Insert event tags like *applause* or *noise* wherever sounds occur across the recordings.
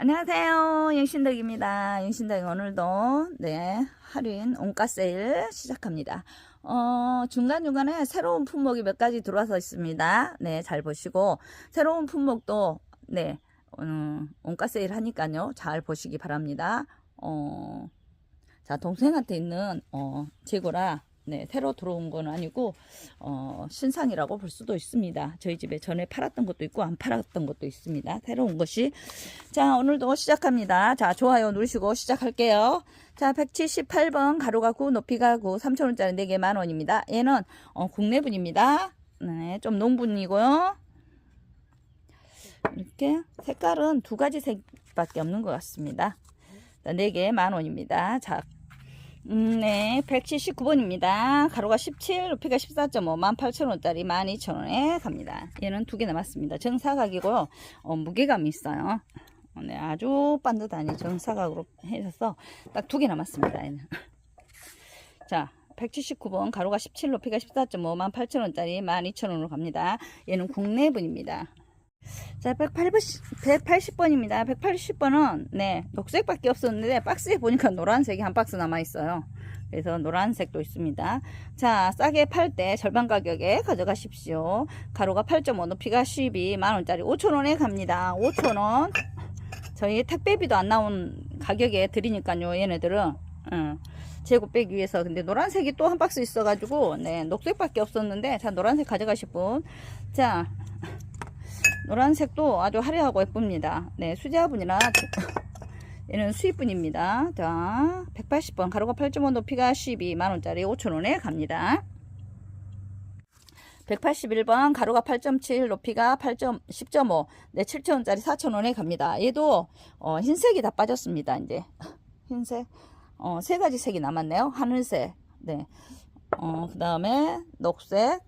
안녕하세요. 영신덕입니다. 영신덕이 오늘도 네 할인 온가 세일 시작합니다. 어, 중간중간에 새로운 품목이 몇 가지 들어와서 있습니다. 네, 잘 보시고 새로운 품목도 네, 어, 온가 세일 하니까요. 잘 보시기 바랍니다. 어, 자, 동생한테 있는 어, 재고라 네, 새로 들어온 건 아니고 어, 신상이라고 볼 수도 있습니다. 저희 집에 전에 팔았던 것도 있고 안 팔았던 것도 있습니다. 새로운 것이 자, 오늘도 시작합니다. 자, 좋아요 누르시고 시작할게요. 자, 178번 가로가 9, 높이가 9, 3,000원짜리 4개 만원입니다. 얘는 어, 국내분입니다. 네, 좀 농분이고요. 이렇게 색깔은 두 가지 색밖에 없는 것 같습니다. 자, 4개 만원입니다. 자, 음, 네, 179번입니다. 가로가 17, 높이가 14.5, 18,000원짜리 12,000원에 갑니다. 얘는 두 개 남았습니다. 정사각이고요. 어, 무게감이 있어요. 어, 네, 아주 반듯하니 정사각으로 해서 딱 두 개 남았습니다. 얘는. *laughs* 자, 179번 가로가 17, 높이가 14.5, 18,000원짜리 12,000원으로 갑니다. 얘는 국내분입니다. 자, 180, 180번입니다. 180번은, 네, 녹색밖에 없었는데, 박스에 보니까 노란색이 한 박스 남아있어요. 그래서 노란색도 있습니다. 자, 싸게 팔 때 절반 가격에 가져가십시오. 가로가 8.5, 높이가 12, 만원짜리 5천원에 갑니다. 5천원. 저희 택배비도 안 나온 가격에 드리니까요, 얘네들은. 응. 재고 빼기 위해서. 근데 노란색이 또 한 박스 있어가지고, 네, 녹색밖에 없었는데, 자, 노란색 가져가실 분. 자, 노란색도 아주 화려하고 예쁩니다. 네, 수제화분이나 얘는 *laughs* 수입분입니다. 자, 180번 가로가 8.5 높이가 12 만원짜리 5천원에 갑니다. 181번 가로가 8.7 높이가 8. 10.5 네, 7천원짜리 4천원에 갑니다. 얘도 어, 흰색이 다 빠졌습니다. 이제 *laughs* 흰색 어, 세 가지 색이 남았네요. 하늘색 네. 어, 그 다음에 녹색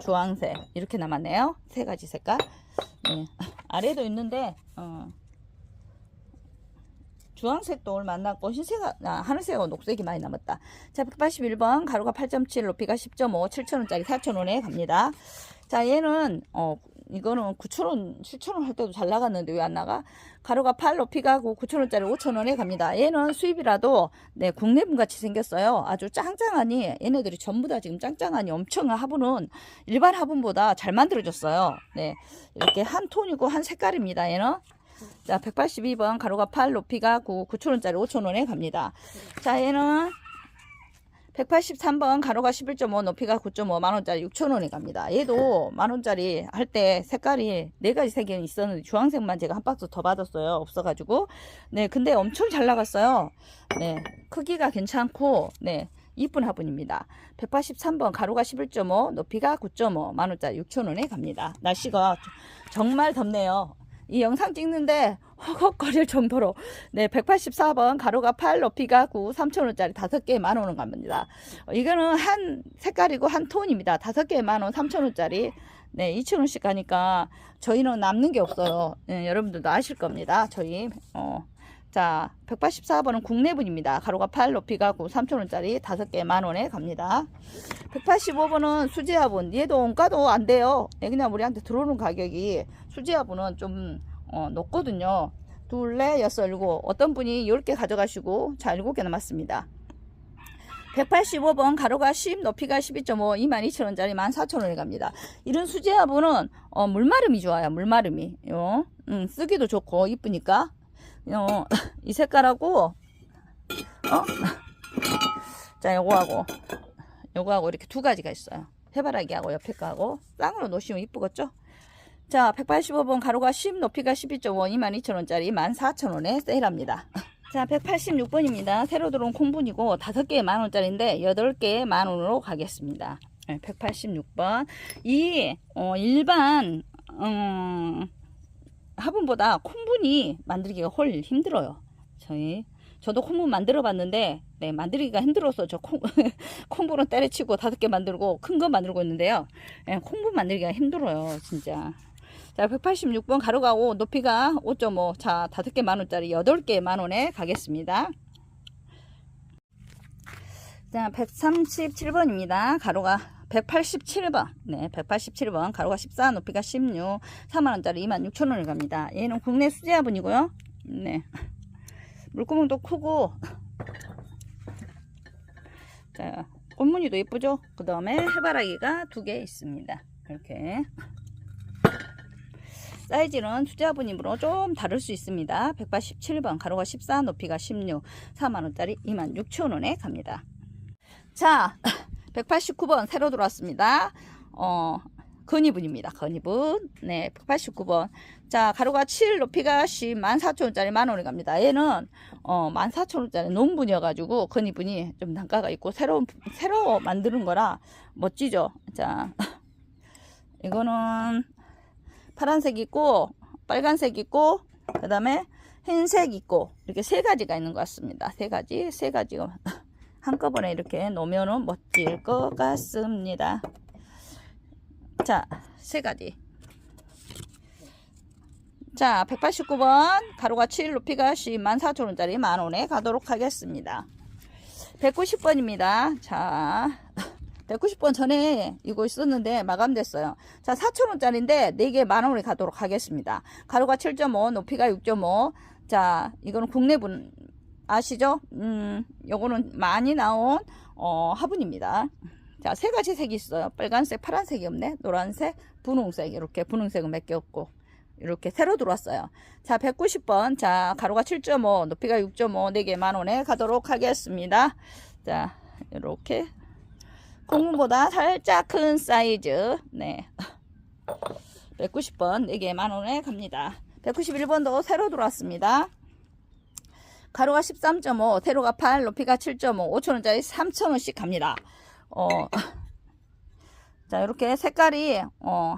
주황색 이렇게 남았네요. 세 가지 색깔 네. *laughs* 아래도 있는데 어, 주황색도 안 남고 흰색, 아, 하늘색하고 녹색이 많이 남았다. 자, 181번 가로가 8.7 높이가 10.5 7,000원짜리 4,000원에 갑니다. 자, 얘는 어 이거는 9,000원, 7,000원 할 때도 잘 나갔는데 왜 안 나가? 가로가 8 높이가 9 9,000원짜리 5,000원에 갑니다. 얘는 수입이라도 네, 국내분 같이 생겼어요. 아주 짱짱하니 얘네들이 전부 다 지금 짱짱하니 엄청 화분은 일반 화분보다 잘 만들어졌어요. 네. 이렇게 한 톤이고 한 색깔입니다. 얘는 자, 182번 가로가 8, 높이가 9, 9,000원짜리 5,000원에 갑니다. 자, 얘는 183번 가로가 11.5, 높이가 9.5, 만원짜리 6,000원에 갑니다. 얘도 만원짜리 할 때 색깔이 네 가지 색이 있었는데 주황색만 제가 한 박스 더 받았어요. 없어가지고. 네, 근데 엄청 잘 나갔어요. 네, 크기가 괜찮고, 네. 이쁜 화분입니다. 183번 가로가 11.5 높이가 9.5 만원짜리 6천원에 갑니다. 날씨가 정말 덥네요. 이 영상 찍는데 허걱거릴 정도로. 네 184번 가로가 8 높이가 9 3천원짜리 5개에 만원은 갑니다. 어, 이거는 한 색깔이고 한 톤입니다. 5개에 만원 3천원짜리. 네 2천원씩 가니까 저희는 남는 게 없어요. 네, 여러분들도 아실 겁니다. 저희 어. 자 184번은 국내분입니다. 가로가 8 높이가 9 3천원짜리 5개 만원에 갑니다. 185번은 수지화분. 얘도 원가도 안 돼요. 네, 그냥 우리한테 들어오는 가격이 수지화분은 좀 어, 높거든요. 둘, 넷, 여섯, 일곱. 어떤 분이 10개 가져가시고 자 7개 남았습니다. 185번 가로가 10 높이가 12.5 22,000원짜리 14,000원에 갑니다. 이런 수지화분은 어, 물마름이 좋아요. 물마름이. 요, 음, 쓰기도 좋고 이쁘니까 요, *laughs* 이 색깔하고 어? 자 요거하고 요거하고 이렇게 두 가지가 있어요. 해바라기하고 옆에 거하고 쌍으로 놓으시면 이쁘겠죠? 자 185번 가로가 10 높이가 12.5 22,000원짜리 14,000원에 세일합니다. *laughs* 자 186번입니다. 새로 들어온 콩분이고 5개에 만원짜리인데 8개에 만원으로 가겠습니다. 네, 186번 이 어, 일반 음, 화분보다 콩분이 만들기가 훨 힘들어요. 저희 저도 콩분 만들어 봤는데 네, 만들기가 힘들어서 저 콩, *laughs* 콩분은 때려치고 다섯 개 만들고 큰 거 만들고 있는데요. 네, 콩분 만들기가 힘들어요, 진짜. 자, 186번 가로가 5, 높이가 5.5. 자, 다섯 개 만원짜리 8개 만원에 가겠습니다. 자, 137번입니다. 가로가 187번. 네, 187번. 가로가 14, 높이가 16. 4만원짜리 26,000원을 갑니다. 얘는 국내 수제화분이고요. 네. 물구멍도 크고 자 꽃무늬도 예쁘죠? 그 다음에 해바라기가 두 개 있습니다. 이렇게 사이즈는 투자분임으로 좀 다를 수 있습니다. 187번 가로가 14 높이가 16 4만원짜리 26,000원에 갑니다. 자 189번 새로 들어왔습니다. 어 건이분입니다. 건이분. 네, 189번. 자, 가로가 7, 높이가 10, 14,000원짜리 만원에 갑니다. 얘는, 어, 14,000원짜리 논분이어가지고, 건이분이 좀 단가가 있고, 새로, 새로 만드는 거라 멋지죠? 자, *laughs* 이거는 파란색 있고, 빨간색 있고, 그 다음에 흰색 있고, 이렇게 세 가지가 있는 것 같습니다. 세 가지, 세 가지가 한꺼번에 이렇게 놓으면 멋질 것 같습니다. 자, 세 가지. 자, 189번 가로가 7, 높이가 10, 14,000원짜리 만원에 가도록 하겠습니다. 190번입니다. 자, 190번 전에 이거 있었는데 마감됐어요. 자, 4,000원짜리인데 4개 만원에 가도록 하겠습니다. 가로가 7.5, 높이가 6.5. 자, 이거는 국내분 아시죠? 음, 요거는 많이 나온 어, 화분입니다. 자, 세 가지 색이 있어요. 빨간색, 파란색이 없네. 노란색, 분홍색. 이렇게 분홍색은 몇 개 없고. 이렇게 새로 들어왔어요. 자, 190번. 자, 가로가 7.5, 높이가 6.5, 4개 만원에 가도록 하겠습니다. 자, 이렇게. 공문보다 살짝 큰 사이즈. 네. 190번, 4개 만원에 갑니다. 191번도 새로 들어왔습니다. 가로가 13.5, 세로가 8, 높이가 7.5, 5천원짜리 3천원씩 갑니다. 어, *laughs* 자, 이렇게 색깔이, 어,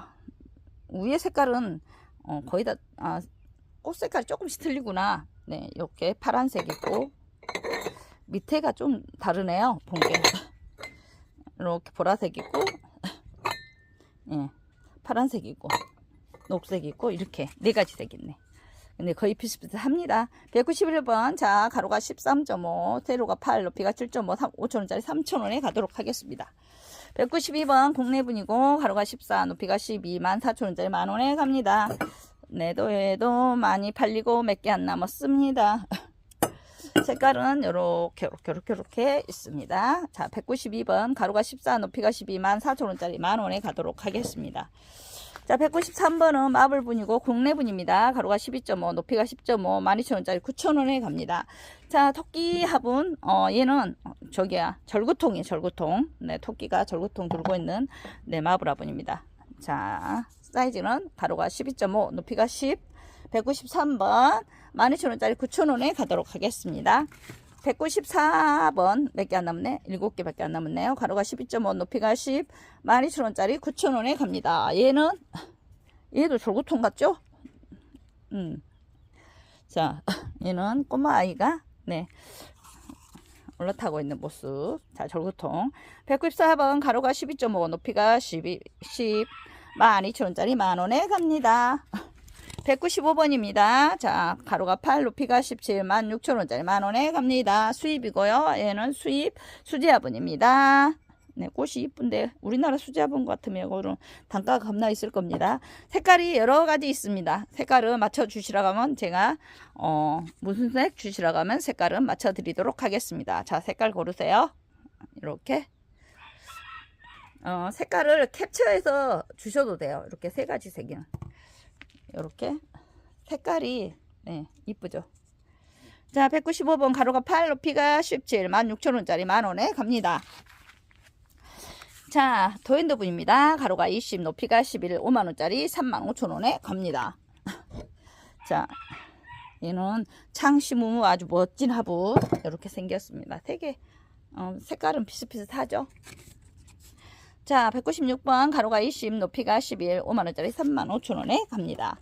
위에 색깔은, 어, 거의 다, 아, 꽃 색깔이 조금씩 틀리구나. 네, 이렇게 파란색 있고, 밑에가 좀 다르네요, 본 게. 이렇게 보라색 있고, *laughs* 예, 파란색 있고, 녹색 있고, 이렇게 네 가지 색 있네. 근데 거의 비슷비슷합니다. 191번 자 가로가 13.5 세로가 8 높이가 7.5 5천원짜리 3천원에 가도록 하겠습니다. 192번 국내분이고 가로가 14 높이가 12만 4천원짜리 만원에 갑니다. 내도에도 많이 팔리고 몇 개 안 남았습니다. *laughs* 색깔은 요렇게 요렇게 요렇게 요렇게 있습니다. 자 192번 가로가 14 높이가 12만 4천원짜리 만원에 가도록 하겠습니다. 자, 193번은 마블분이고 국내분입니다. 가로가 12.5, 높이가 10.5, 12,000원짜리 9,000원에 갑니다. 자, 토끼 화분, 어, 얘는, 어, 저기야, 절구통이에요, 절구통. 네, 토끼가 절구통 들고 있는, 네, 마블 화분입니다. 자, 사이즈는 가로가 12.5, 높이가 10, 193번, 12,000원짜리 9,000원에 가도록 하겠습니다. 194번 몇 개 안 남네. 7개밖에 안 남았네요. 가로가 12.5 높이가 10 12,000원짜리 9,000원에 갑니다. 얘는 얘도 졸구통 같죠? 음. 자 *laughs* 얘는 꼬마 아이가 네. 올라타고 있는 모습. 자 졸구통. 194번 가로가 12.5 높이가 12, 10 12,000원짜리 만원에 갑니다 *laughs* 195번입니다. 자, 가로가 8, 높이가 17만 6천원짜리 만원에 갑니다. 수입이고요. 얘는 수입 수제화분입니다. 네, 꽃이 이쁜데 우리나라 수제화분 같으면 이거는 단가가 겁나 있을 겁니다. 색깔이 여러 가지 있습니다. 색깔을 맞춰 주시라고 하면 제가 어, 무슨 색 주시라고 하면 색깔은 맞춰 드리도록 하겠습니다. 자, 색깔 고르세요. 이렇게 어, 색깔을 캡처해서 주셔도 돼요. 이렇게 세 가지 색이는. 이렇게 색깔이 네, 이쁘죠. 자, 195번 가로가 8, 높이가 17, 16,000원짜리 만원에 갑니다. 자, 도엔더 분입니다. 가로가 20, 높이가 11, 5만원짜리 35,000원에 갑니다. *laughs* 자, 얘는 창시무 아주 멋진 화분 이렇게 생겼습니다. 되게 어, 색깔은 비슷비슷하죠. 자, 196번 가로가 20, 높이가 11, 5만원짜리 35,000원에 갑니다.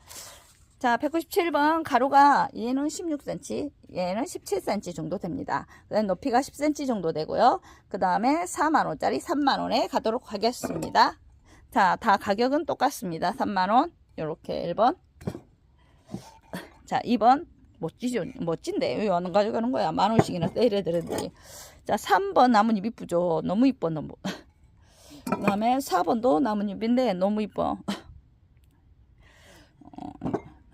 자, 197번 가로가 얘는 16cm, 얘는 17cm 정도 됩니다. 그다음 높이가 10cm 정도 되고요. 그 다음에 4만원짜리 3만원에 가도록 하겠습니다. 자, 다 가격은 똑같습니다. 3만원, 요렇게 1번. 자, 2번. 멋지죠? 멋진데. 왜 어느 가져가는 거야? 만원씩이나 때려야 되는데. 자, 3번 나뭇잎 이쁘죠? 너무 이뻐, 너무. 그 다음에 4번도 나뭇잎인데 너무 이뻐. 어,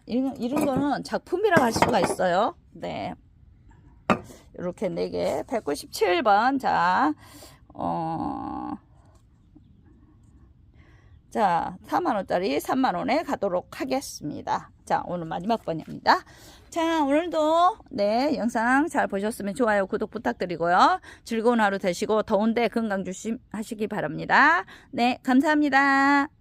이런, 이런 거는 작품이라고 할 수가 있어요. 네. 이렇게 4개. 197번. 자, 어, 자, 4만원짜리 3만원에 가도록 하겠습니다. 자, 오늘 마지막 번입니다. 자, 오늘도 네, 영상 잘 보셨으면 좋아요, 구독 부탁드리고요. 즐거운 하루 되시고 더운데 건강 조심하시기 바랍니다. 네, 감사합니다.